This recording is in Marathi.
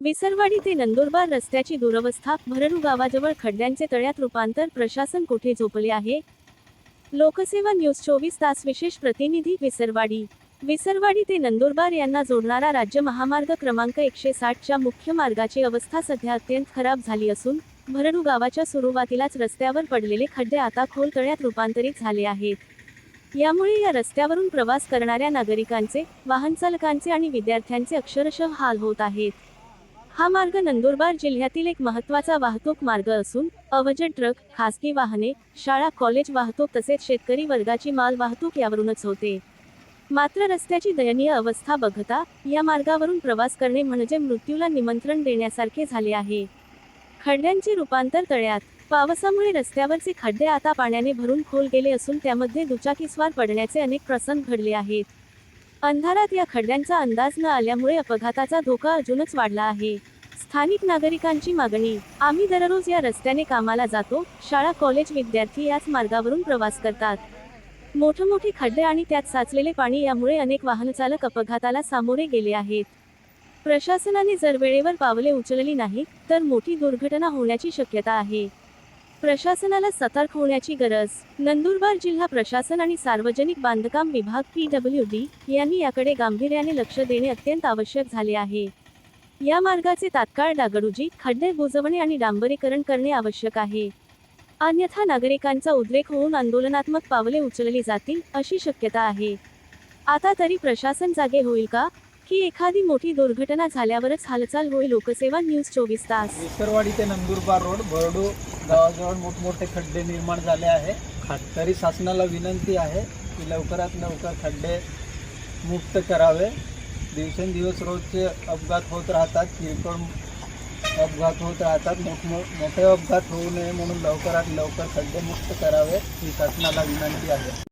विसरवाडी ते नंदुरबार रस्त्याची दुरवस्था भरणू गावाजवळ खड्ड्यांचे तळ्यात रूपांतर प्रशासन कुठे झोपले आहे? लोकसेवा न्यूज चोवीस तास विशेष प्रतिनिधी विसरवाडी. विसरवाडी ते नंदुरबार यांना जोडणारा राज्य महामार्ग क्रमांक एकशे साठच्या मुख्य मार्गाची अवस्था सध्या अत्यंत खराब झाली असून भरडू गावाच्या सुरुवातीलाच रस्त्यावर पडलेले खड्डे आता खोल तळ्यात रूपांतरित झाले आहेत. यामुळे या रस्त्यावरून प्रवास करणाऱ्या नागरिकांचे वाहनचालकांचे आणि विद्यार्थ्यांचे अक्षरशः हाल होत आहेत. हा मार्ग नंदुरबार जिल्ह्यातील एक महत्त्वाचा वाहतूक मार्ग असून अवजड ट्रक खासगी वाहने शाळा कॉलेज वाहतूक तसेच शेतकरी वर्गाची माल वाहतूक यावरूनच होते. मात्र रस्त्याची दयनीय अवस्था बघता या मार्गावरून प्रवास करणे म्हणजे मृत्यूला निमंत्रण देण्यासारखे झाले आहे. खड्ड्यांचे रूपांतर तळ्यात पावसामुळे रस्त्यावरचे खड्डे आता पाण्याने भरून खोल गेले असून त्यामध्ये दुचाकीस्वार पडण्याचे अनेक प्रसंग घडले आहेत. अंधारात या खड्ड्यांचा अंदाज न आल्यामुळे अपघाताचा धोका अजूनच वाढला आहे. स्थानिक नागरिकांची मागणी आम्ही दररोज या रस्त्याने कामाला जातो शाळा कॉलेज विद्यार्थी याच मार्गावरून प्रवास करतात. मोठमोठे खड्डे आणि त्यात साचलेले पाणी यामुळे अनेक वाहनचालक अपघाताला सामोरे गेले आहेत. प्रशासनाने जर वेळेवर पावले उचलली नाही तर मोठी दुर्घटना होण्याची शक्यता आहे. प्रशासनाला सतर्क होण्याची गरज. नंदुरबार जिल्हा प्रशासन आणि सार्वजनिक बांधकाम विभाग पी डब्ल्यू डी यांनी याकडे गांभीर्याने लक्ष देणे अत्यंत आवश्यक झाले आहे. या मार्गाचे तात्काळ डागडुजी खड्डे बुजवणे आणि डांबरीकरण करणे आवश्यक आहे. अन्यथा नागरिकांचा उद्रेक होऊन आंदोलनात्मक पावले उचलली जातील अशी शक्यता आहे. आता तरी प्रशासन जागे होईल का? की एखादी मोठी दुर्घटना झाल्यावरच हालचाल होईल लोकसेवा न्यूज चोवीस तास. विसरवाडी ते नंदुरबार रोड भरडू गावाजवळ मोठमोठे खड्डे निर्माण झाले आहे. तरी शासनाला विनंती आहे की लवकरात लवकर खड्डे मुक्त करावे. दिवसेंदिवस रोजचे अपघात होत राहतात किरकोळ अपघात होत राहतात. मोठ मोठे अपघात होऊ नये म्हणून लवकरात लवकर खड्डे मुक्त करावे ही शासनाला विनंती आहे.